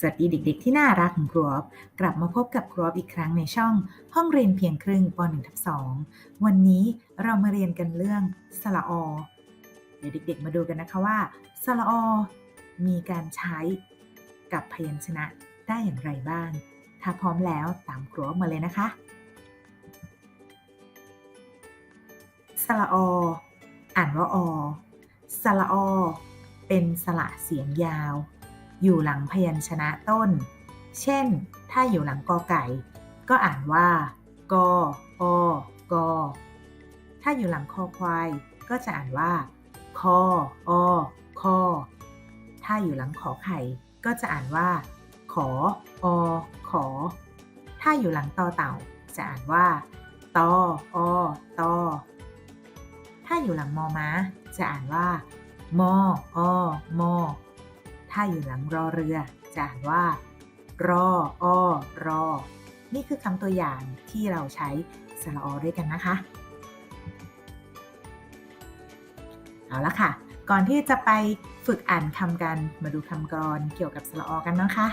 สวัสดีเด็ก ๆ ที่น่ารักของครูออฟกลับมาพบกับครูออฟอีกครั้งในช่อง ห้องเรียนเพียงครึ่งป .1 ทับ2วันนี้เรามาเรียนกันเรื่องสระอ เดี๋ยวเด็ก ๆ มาดูกันนะคะว่าสระอ มีการใช้กับพยัญชนะได้อย่างไรบ้าง ถ้าพร้อมแล้วตามครูออฟมาเลยนะคะ สระอ อ่านว่าอ สระอ เป็นสระเสียงยาว อยู่หลังพยัญชนะต้น เช่น ถ้าอยู่หลังกอไก่ ก็อ่านว่ากออกอถ้าอยู่หลังคอควาย ก็จะอ่านว่าคออคอถ้าอยู่หลังขอไข่ ก็จะอ่านว่า ขออขอ ถ้าอยู่หลังตอเต่า จะอ่านว่าตออตอถ้าอยู่หลังมอม้า จะอ่านว่ามออมอ ถ้าอยู่หลังรอเรือจะอ่านว่า รออ้อรอ นี่คือคำตัวอย่างที่เราใช้สระอด้วยกันนะคะ เอาละค่ะ ก่อนที่จะไปฝึกอ่านคำกันมาดูคำกรอนเกี่ยวกับสระอกันนะคะ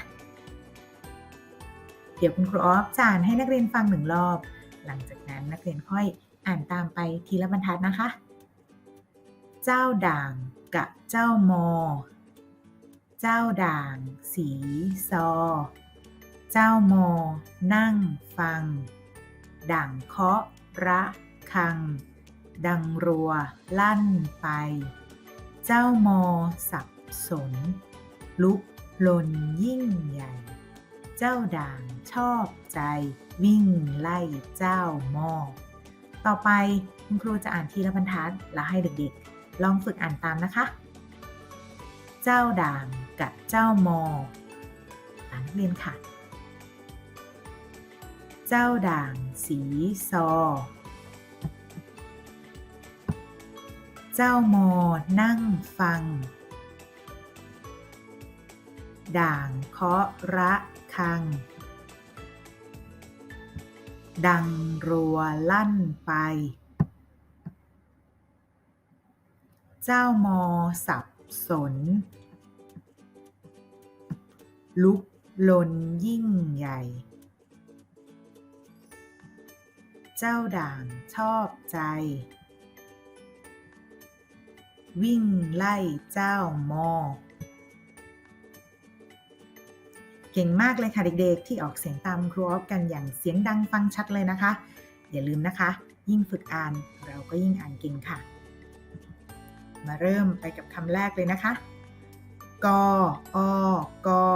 เดี๋ยวคุณครูออฟจะอ่านให้นักเรียนฟังหนึ่งรอบ หลังจากนั้นนักเรียนค่อยอ่านตามไปทีละบรรทัดนะคะ เจ้าด่างกับเจ้ามอ เจ้าด่าง สีซอ เจ้ามอ นั่งฟัง ด่างเคาะระคัง ดังรัว ลั่นไป เจ้ามอสับสน ลุกลนยิ่งใหญ่ เจ้าด่างชอบใจ วิ่งไล่เจ้ามอ ต่อไปคุณครูจะอ่านทีละบรรทัด แล้วให้เด็กๆ ลองฝึกอ่านตามนะคะ เจ้าด่างกับเจ้ามอนักเรียนค่ะ เจ้าด่างสีซอ เจ้ามอนั่งฟัง ด่างเคาะระคัง ดังรัวลั่นไป เจ้ามอสับ สน ลุกลนยิ่งใหญ่ เจ้าด่างชอบใจ วิ่งไล่เจ้ามอ เก่งมากเลยค่ะเด็กๆ ที่ออกเสียงตามครูออฟกันอย่างเสียงดังฟังชัดเลยนะคะ อย่าลืมนะคะ ยิ่งฝึกอ่านเราก็ยิ่งอ่านเก่งค่ะ มาเริ่มไปกับคำแรกเลยนะคะ กออกอ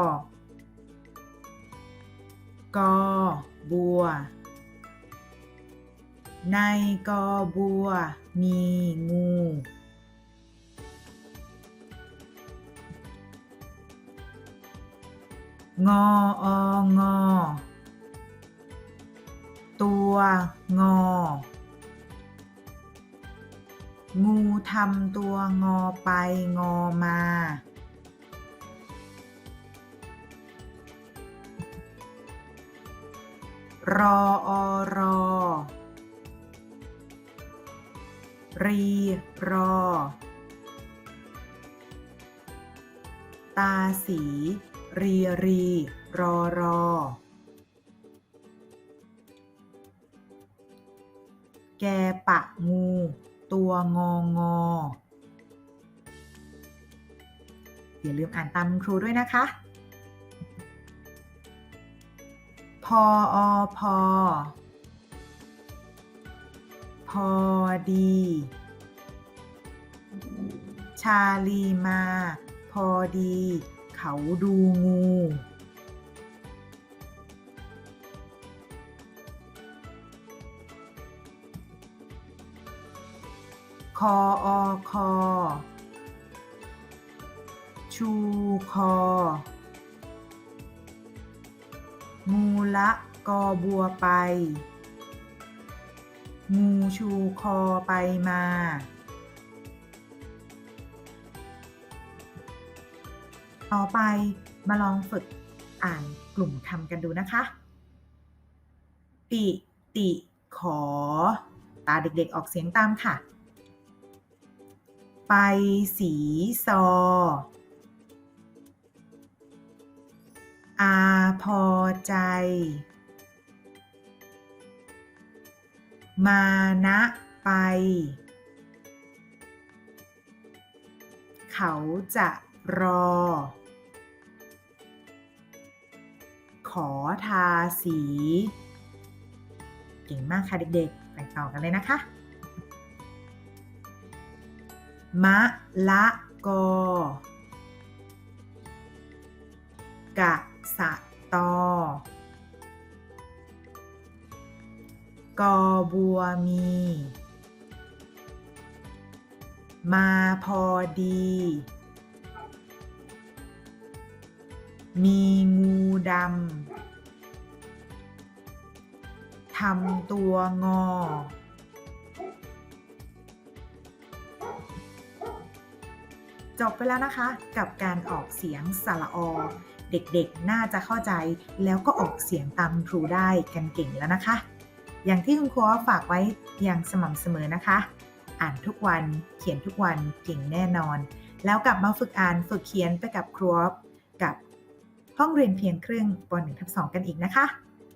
กอบัว ในกอบัว มีงู งอองอ ตัวงอ งูทำตัวงอไปงอมา รออรอ รีรอ ตาสี รีรี รอรอ แกปะงู ตัวงองอ อย่าลืมอ่านตามครูด้วยนะคะ พออพอ พอดี ชาลีมา พอดี เขาดูงู คออคอ ชูคอ งูละกอบัวไป งูชูคอไปมา ต่อไปมาลองฝึกอ่านกลุ่มคำกันดูนะคะปิติ ขอ ตาเด็กๆออกเสียงตามค่ะ ไปสีซอ อาพอใจ มานะไป เขาจะรอ ขอทาสี เก่งมากค่ะเด็กๆ ไปต่อกันเลยนะคะ มะละกอกะสะตอกอบัวมี มาพอดี มีงูดำทำตัวงอ จบไปแล้วนะคะ กับการออกเสียงสระอ เด็กๆ น่าจะเข้าใจ แล้วก็ออกเสียงตามครูได้กันเก่งแล้วนะคะ อย่างที่คุณครูฝากไว้อย่างสม่ำเสมอนะคะ อ่านทุกวันเขียนทุกวันเก่งแน่นอน แล้วกลับมาฝึกอ่านฝึกเขียนไปกับครูอฟกับห้องเรียนเพียงครึ่งป .1 ทับ2กันอีกนะคะ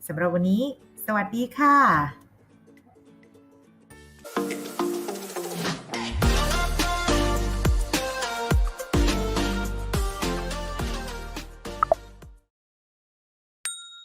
สำหรับวันนี้ สวัสดีค่ะ